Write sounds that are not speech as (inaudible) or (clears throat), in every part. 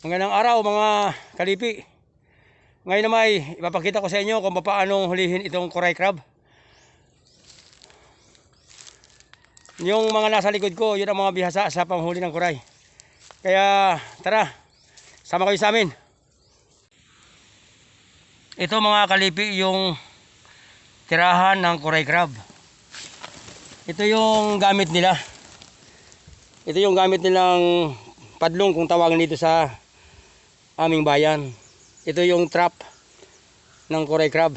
Magandang araw mga kalipi. Ngayon naman ay ipapakita ko sa inyo kung paano hulihin itong coray crab. Yung mga nasa likod ko, yun ang mga bihasa sa panghuli ng coray. Kaya tara, sama kayo sa amin. Ito mga kalipi yung tirahan ng coray crab. Ito yung gamit nila. Ito yung gamit nilang padlong kung tawagin dito sa aming bayan. Ito yung trap ng coray crab.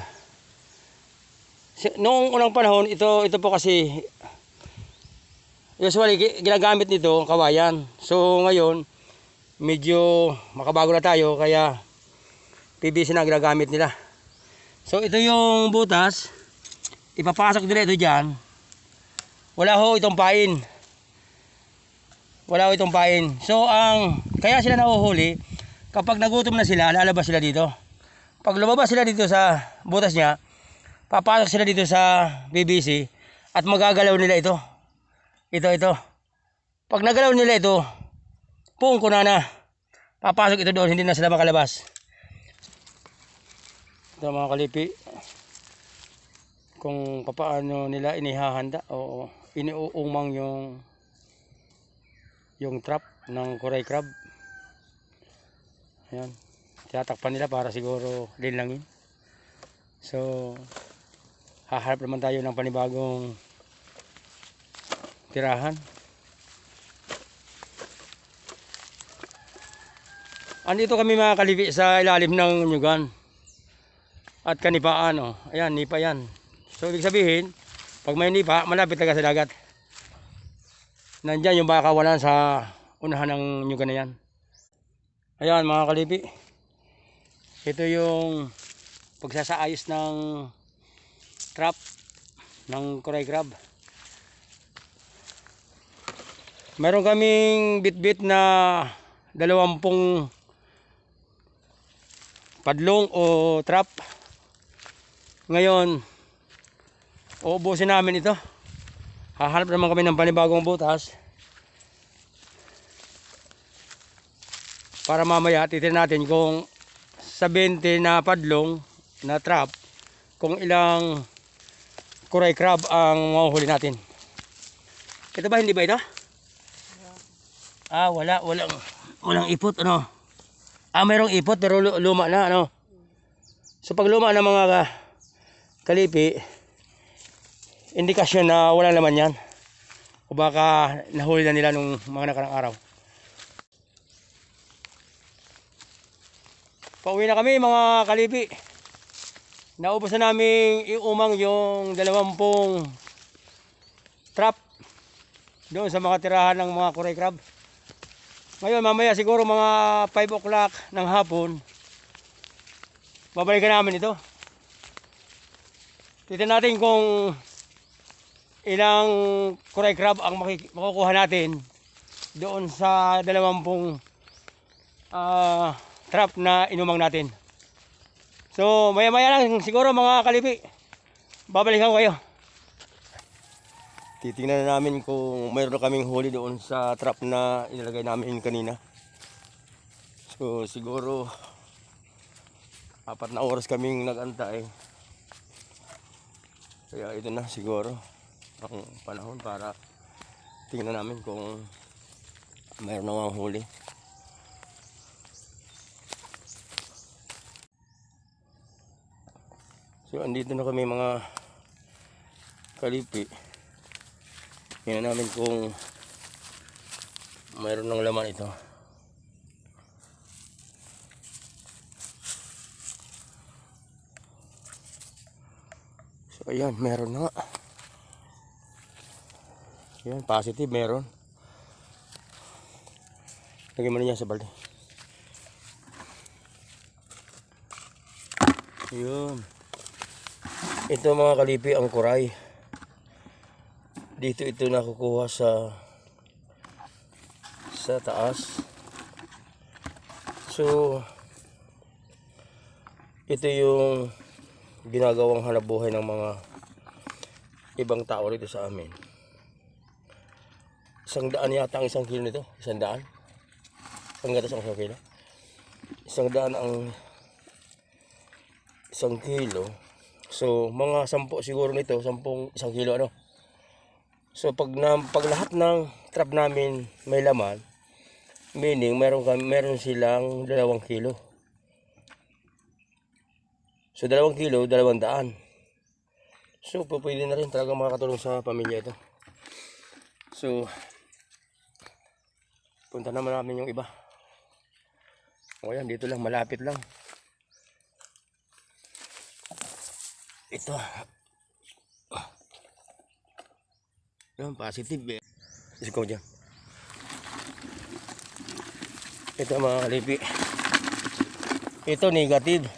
Noong unang panahon, ito ito po kasi usually gi- ginagamit nito kawayan. So ngayon, medyo makabago na tayo kaya PVC na ang ginagamit nila. So ito yung butas. Ipapasok nila dyan. Wala ho itong pain. Wala ho itong pain. So ang kaya sila nahuhuli kapag nagutom na sila, lalabas sila dito. Pag lumabas sila dito sa butas niya, papasok sila dito sa BBC at magagalaw nila ito. Ito, ito. Pag nagalaw nila ito, pung kuna na. Papasok ito doon, hindi na sila makalabas. Ito mga kalipi. Kung paano nila inihahanda o iniuumang yung yung trap ng coray crab. Ayan. Tinatakpan nila para siguro linlangin. So, haharap naman tayo ng panibagong tirahan. Andito kami mga kalipi sa ilalim ng nyugan. At kanipaan, oh. Ayan, nipa yan. So, ibig sabihin, pag may nipa, malapit talaga sa dagat. Nandyan yung bakawalan sa unahan ng nyugan na yan. Ayan mga kalipi. Ito yung pagsasaayos ng trap ng coray crab. Meron kaming bit-bit na dalawampung padlong o trap. Ngayon, uubusin namin ito. Hahanap naman kami ng panibagong butas. Para mamaya titin natin kung sa 20 na padlong na trap kung ilang kuray crab ang mahuhuli natin. Ito ba hindi ba ito? Ah, wala, walang walang ipot ano. Ah, mayroong ipot pero lu- luma na ano. So pag luma na mga ka- kalipi, indikasyon na wala naman yan. O baka nahuli na nila nung mga nakarang araw. Pauwi na kami mga kalipi. Naubos na namin iumang yung dalawampung trap doon sa mga tirahan ng mga kuray crab. Ngayon mamaya siguro mga 5 o'clock ng hapon babalikan namin ito. Titignan natin kung ilang kuray crab ang makukuha natin doon sa dalawampung ah, trap na inumang natin. So, maya-maya lang siguro mga kalipi. Babalikan ko kayo. Titingnan na namin kung mayroon kaming huli doon sa trap na inilagay namin kanina. So, siguro apat na oras kaming nagantay. Kaya ito na siguro ang panahon para tingnan namin kung mayroon na nga huli. So andito na kami mga kalipi. Tingnan namin kung mayroon ng laman ito. So ayan, meron na nga. Ayan, positive, meron. Lagyan mo na yan sa balde. Yun. Ito mga kalipi ang kuray. Dito ito nakukuha sa sa taas. So ito yung ginagawang hanabuhay ng mga ibang tao rito sa amin. Isang daan yata ang isang kilo nito. Isang daan. Ang gatas ang isang kilo. isang daan ang isang kilo. So, mga sampo siguro nito, sampung isang kilo ano. So, pag, na, pag lahat ng trap namin may laman, meaning meron, kami, meron silang dalawang kilo. So, dalawang kilo, dalawang daan. So, pwede na rin talaga makakatulong sa pamilya ito. So, punta naman namin yung iba. O yan, dito lang, malapit lang. Ito. Yan, positive eh. Go dyan. Ito mga kalipi. Ito negative.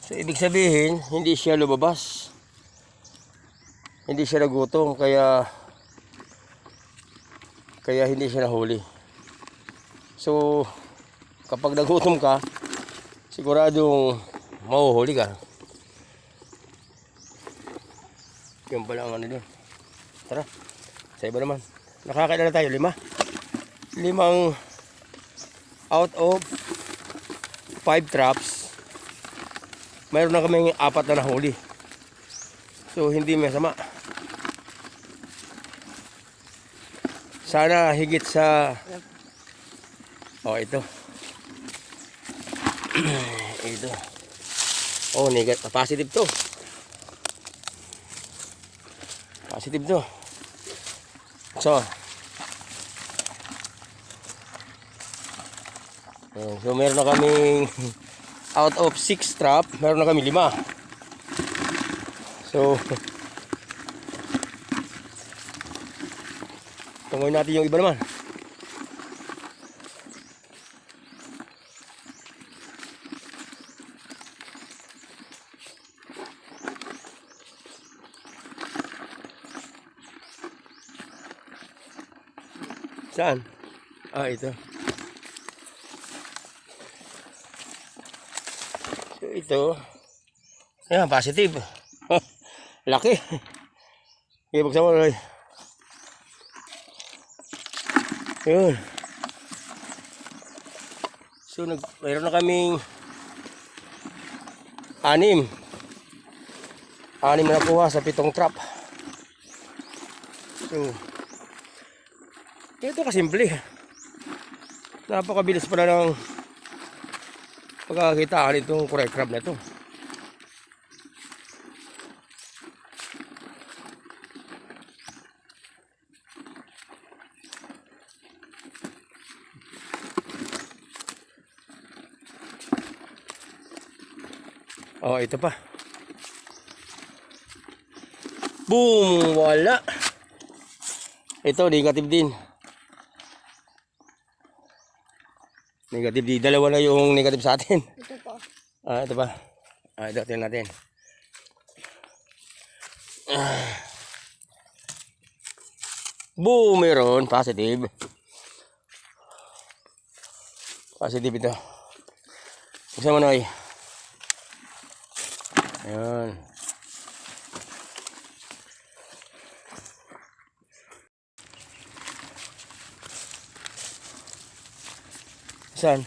So, ibig sabihin, hindi siya lumabas. Hindi siya nagutom, kaya kaya hindi siya nahuli. So, kapag nagutom ka, siguradong mahuhuli ka. Yung pala ang ano doon. Tara, sa iba naman. Nakakailan na tayo, lima. Limang out of five traps. Mayroon na kaming apat na nahuli. So, hindi masama. Sana higit sa Oh, ito. (clears throat) ito. Oh, negative positive to. Positive to. So. Oh, so meron na kaming (laughs) out of 6 trap, meron na kami 5. So (laughs) Tungoy natin yung iba naman. Saan? Ah, ito. So, ito. Ayan, positive. (laughs) Laki. Buksan mo, Roy. Yun. So, nag, mayroon na kaming anim. Anim na nakuha sa pitong trap. So, ito kasimple. Napakabilis pala ng pagkakitaan itong correct crab na ito. Oh, ito pa. Boom! Wala. Ito, negative din. Negative din. Dalawa na yung negative sa atin. (laughs) Ito po. Ah, ito pa. Ah, ito, tingnan natin. Ah. Boom! Meron. Positive. Positive ito. Buksan mo, Noy. Ayan. Saan?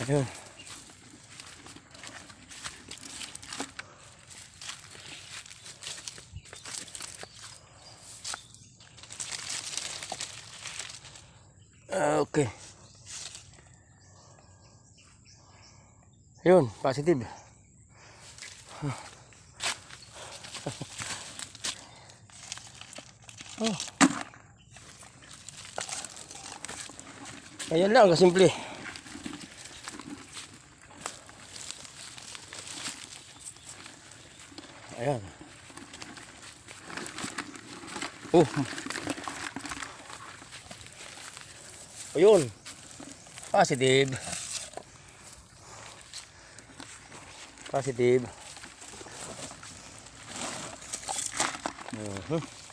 Ayun. Ah, Okay. Yun, positive. (laughs) Oh. Ayan lang, kasimple. Ayan. Oh. Ayun. Positive. Positive. Mhm.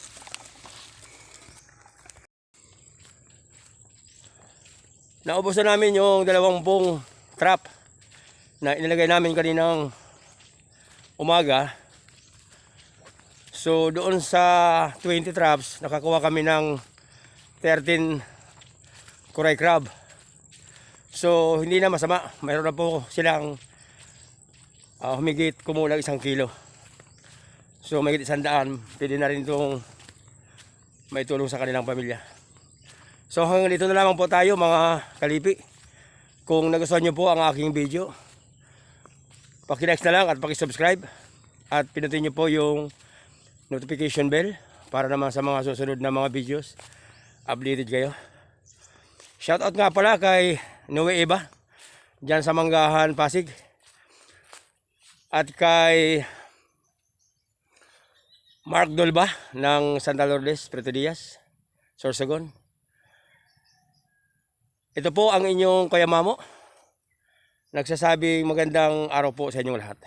Naubos na namin yung dalawang pong trap na inilagay namin kaninang umaga. So doon sa 20 traps, nakakuha kami ng 13 kuray crab. So, hindi na masama. Mayroon na po silang ah, humigit kumulang isang kilo. So, may isang daan. Pwede na rin itong may tulong sa kanilang pamilya. So, hanggang dito na lamang po tayo mga kalipi. Kung nagustuhan nyo po ang aking video, pakilike na lang at pakisubscribe. At pinutin nyo po yung notification bell para naman sa mga susunod na mga videos updated kayo. Shoutout nga pala kay Noe Eva dyan sa Manggahan, Pasig. At kay Mark Dolba ng Santa Lourdes, Preto Diaz, Sorsogon. Ito po ang inyong Kuya Mamo. Nagsasabing magandang araw po sa inyong lahat.